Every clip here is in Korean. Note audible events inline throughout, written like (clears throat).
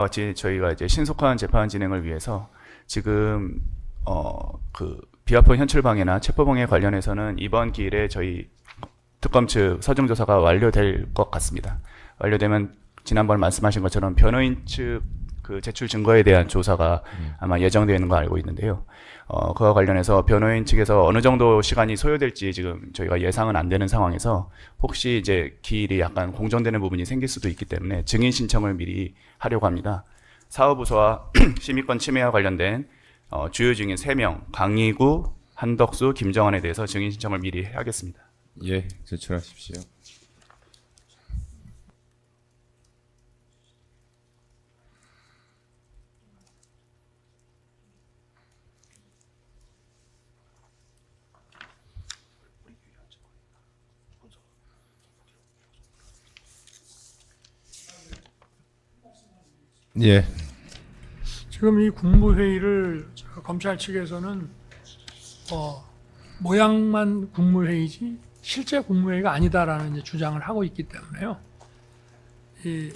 같이 저희가 이제 신속한 재판 진행을 위해서 지금 어그 비화폰 현출 방해나 체포 방해 관련해서는 이번 기일에 저희 특검 측 서중 조사가 완료될 것 같습니다. 완료되면 지난번 말씀하신 것처럼 변호인 측 그 제출 증거에 대한 조사가 아마 예정되어 있는 거 알고 있는데요. 어, 그와 관련해서 변호인 측에서 어느 정도 시간이 소요될지 지금 저희가 예상은 안 되는 상황에서 혹시 이제 기일이 약간 공정되는 부분이 생길 수도 있기 때문에 증인 신청을 미리 하려고 합니다. 사업부서와 시민권 (clears throat) 침해와 관련된 어, 주요 증인 3명, 강희구, 한덕수, 김정환에 대해서 증인 신청을 미리 하겠습니다. 예, 제출하십시오. 예, 지금 이 국무회의를 저 검찰 측에서는 어, 모양만 국무회의지 실제 국무회의가 아니다라는 주장을 하고 있기 때문에요. 이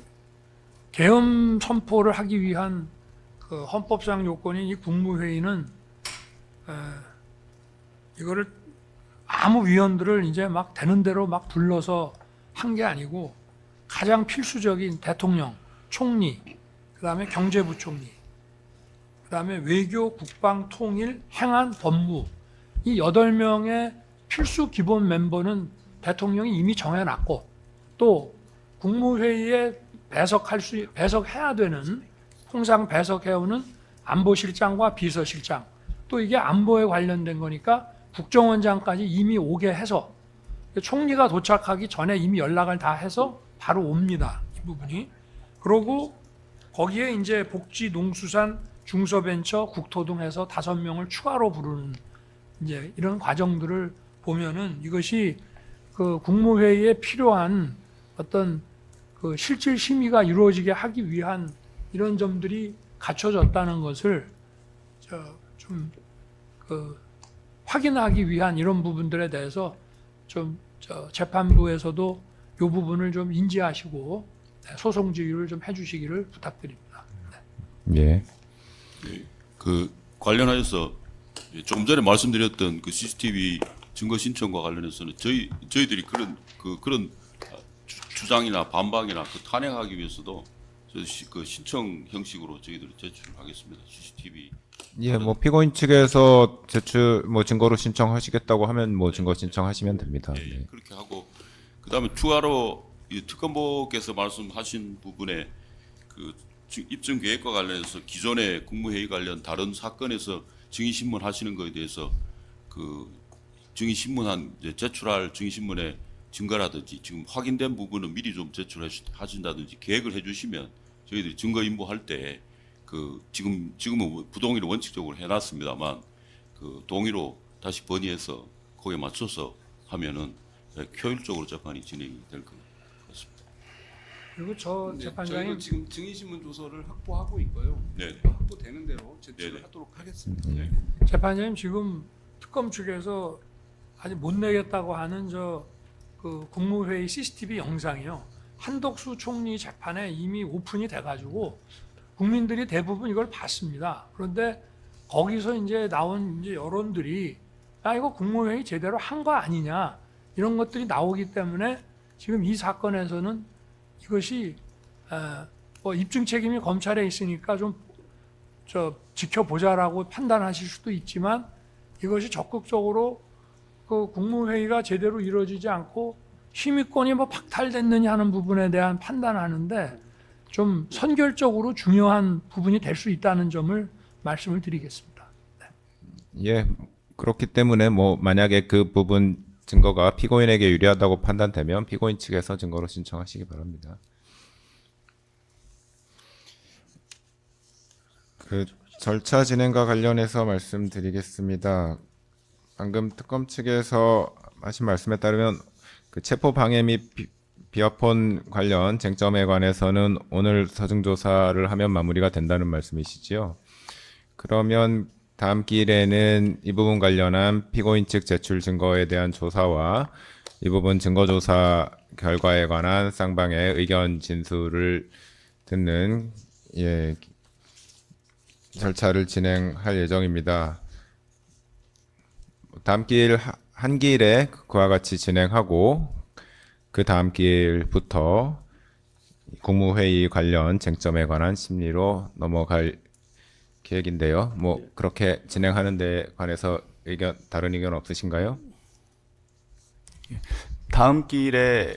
계엄 선포를 하기 위한 그 헌법상 요건인 이 국무회의는 에, 이거를 아무 위원들을 이제 막 되는 대로 막 불러서 한 게 아니고 가장 필수적인 대통령, 총리, 그다음에 경제부총리, 그다음에 외교, 국방, 통일, 행안, 법무 이 여덟 명의 필수 기본 멤버는 대통령이 이미 정해놨고 또 국무회의에 배석할 수 배석해야 되는 통상 배석해오는 안보실장과 비서실장 또 이게 안보에 관련된 거니까 국정원장까지 이미 오게 해서 총리가 도착하기 전에 이미 연락을 다 해서 바로 옵니다 이 부분이. 그러고 거기에 이제 복지, 농수산, 중소벤처, 국토 등 해서 다섯 명을 추가로 부르는 이제 이런 과정들을 보면은 이것이 그 국무회의에 필요한 어떤 그 실질 심의가 이루어지게 하기 위한 이런 점들이 갖춰졌다는 것을 저좀그 확인하기 위한 이런 부분들에 대해서 좀저 재판부에서도 이 부분을 좀 인지하시고 네, 소송 지휘를 좀 해주시기를 부탁드립니다. 예, 그 관련하여서 조금 전에 말씀드렸던 그 CCTV 증거 신청과 관련해서는 저희 저희들이 그런 그 그런 주- 주장이나 반박이나 그 탄핵하기 위해서도 저 시- 그 신청 형식으로 저희들이 제출하겠습니다. CCTV 예, 뭐 피고인 측에서 제출 뭐 증거로 신청하시겠다고 하면 뭐 증거 신청하시면 됩니다. 예, 예, 네. 그렇게 하고 그다음에 추가로 이 특검보께서 말씀하신 부분에 그 지- 입증 계획과 관련해서 기존의 국무회의 관련 다른 사건에서 증인 신문 하시는 것에 대해서 그 증인 신문한 제출할 증인 신문의 증거라든지 지금 확인된 부분은 미리 좀 제출하신다든지 계획을 해주시면 저희들이 증거 인보할 때 그 지금 지금은 부동의를 원칙적으로 해놨습니다만 그 동의로 다시 번의해서 거기에 맞춰서 하면은 효율적으로 재판이 진행이 될것 같습니다. 그리고 저 네, 재판장님 저희도 지금 증인 신문 조서를 확보하고 있고요. 네. 확보되는 대로 제출을 네네. 하도록 하겠습니다. 네. 재판장님 지금 특검 측에서 아직 못 내겠다고 하는 저 그 국무회의 CCTV 영상이요. 한덕수 총리 재판에 이미 오픈이 돼가지고 국민들이 대부분 이걸 봤습니다. 그런데 거기서 이제 나온 이제 여론들이 야 이거 국무회의 제대로 한 거 아니냐 이런 것들이 나오기 때문에 지금 이 사건에서는 이것이 에, 뭐 입증 책임이 검찰에 있으니까 좀 저 지켜보자라고 판단하실 수도 있지만 이것이 적극적으로 그 국무회의가 제대로 이루어지지 않고 심의권이 뭐 박탈됐느냐 하는 부분에 대한 판단하는데 좀 선결적으로 중요한 부분이 될 수 있다는 점을 말씀을 드리겠습니다. 예, 그렇기 때문에 뭐 만약에 그 부분 증거가 피고인에게 유리하다고 판단되면 피고인 측에서 증거로 신청하시기 바랍니다. 그 절차 진행과 관련해서 말씀드리겠습니다. 방금 특검 측에서 하신 말씀에 따르면 그 체포 방해 및 비- 비어폰 관련 쟁점에 관해서는 오늘 서중 조사를 하면 마무리가 된다는 말씀이시지요. 그러면 다음 기일에는 이 부분 관련한 피고인 측 제출 증거에 대한 조사와 이 부분 증거 조사 결과에 관한 쌍방의 의견 진술을 듣는 예 절차를 진행할 예정입니다. 다음 기일 하- 한 기일에 그와 같이 진행하고 그 다음 기일부터 국무회의 관련 쟁점에 관한 심리로 넘어갈 계획인데요. 뭐 그렇게 진행하는 데 관해서 의견 다른 의견 없으신가요? 다음 기일에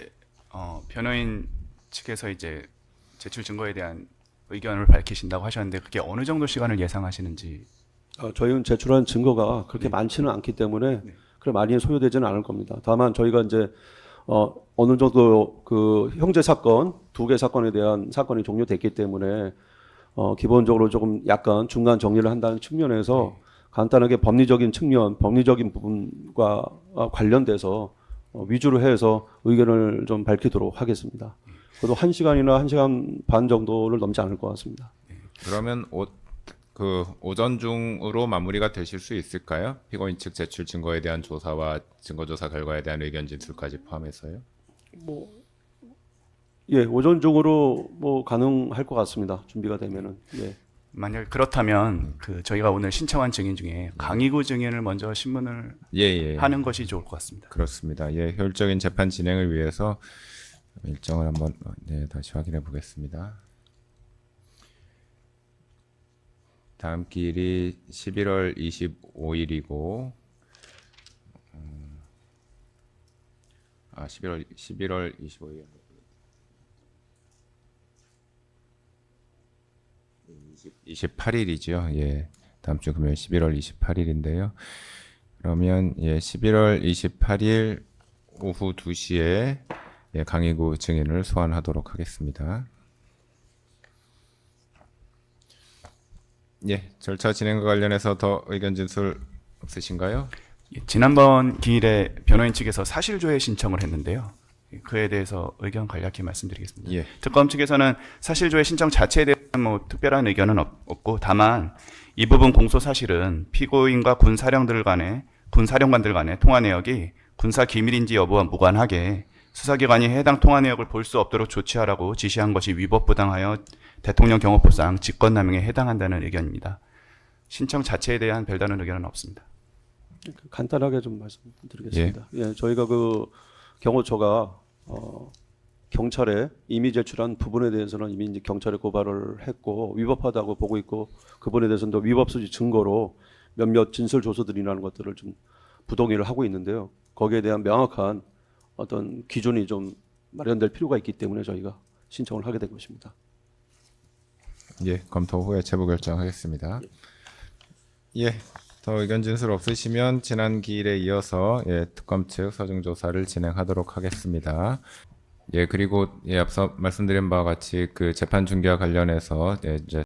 어, 변호인 측에서 이제 제출 증거에 대한 의견을 밝히신다고 하셨는데 그게 어느 정도 시간을 예상하시는지 어, 저희는 제출한 증거가 그렇게 많지는 않기 때문에 그래 많이 소요되지는 않을 겁니다. 다만 저희가 이제 어, 어느 정도 그 형제 사건 두 개 사건에 대한 사건이 종료됐기 때문에 어, 기본적으로 조금 약간 중간 정리를 한다는 측면에서 간단하게 법리적인 측면, 법리적인 부분과 어, 관련돼서 어, 위주로 해서 의견을 좀 밝히도록 하겠습니다. 그래도 한 시간이나 한 시간 반 정도를 넘지 않을 것 같습니다. 그러면 오, 그 오전 중으로 마무리가 되실 수 있을까요? 피고인 측 제출 증거에 대한 조사와 증거 조사 결과에 대한 의견 진술까지 포함해서요. 예, 오전 중으로 뭐 가능할 것 같습니다. 준비가 되면은. 예. 만약 그렇다면 그 저희가 오늘 신청한 증인 중에 강의구 증인을 먼저 신문을 예, 예. 하는 것이 좋을 것 같습니다. 그렇습니다. 예, 효율적인 재판 진행을 위해서 일정을 한번 어, 네, 다시 확인해 보겠습니다. 다음 기일이 11월 25일이고 음, 아 11월 11월 25일 28일이죠. 예. 다음 주 금요일 11월 28일인데요. 그러면 예, 11월 28일 오후 2시에 예, 강의구 증인을 소환하도록 하겠습니다. 예, 절차 진행과 관련해서 더 의견 진술 없으신가요? 예, 지난번 기일에 변호인 측에서 사실조회 신청을 했는데요. 예, 그에 대해서 의견 간략히 말씀드리겠습니다. 예. 특검 측에서는 사실조회 신청 자체에 대 한뭐 특별한 의견은 없, 없고 다만 이 부분 공소 사실은 피고인과 군 사령들 간의 군 사령관들 간의 통화 내역이 군사 기밀인지 여부와 무관하게 수사기관이 해당 통화 내역을 볼 수 없도록 조치하라고 지시한 것이 위법부당하여 대통령 경호법상 직권남용에 해당한다는 의견입니다. 신청 자체에 대한 별다른 의견은 없습니다. 간단하게 좀 말씀드리겠습니다. 예, 저희가 그 경호처가 어, 경찰에 이미 제출한 부분에 대해서는 이미 이제 경찰에 고발을 했고 위법하다고 보고 있고 그분에 대해서는 또 위법 수지 증거로 몇몇 진술 조서들이라는 것들을 좀 부동의를 하고 있는데요. 거기에 대한 명확한 어떤 기준이 좀 마련될 필요가 있기 때문에 저희가 신청을 하게 된 것입니다. 예, 검토 후에 체부 결정하겠습니다. 예, 더 의견 진술 없으시면 지난 기일에 이어서 예, 특검 측 서중 조사를 진행하도록 하겠습니다. 예, 그리고 예, 앞서 말씀드린 바와 같이 그 재판 중계와 관련해서 예, 이제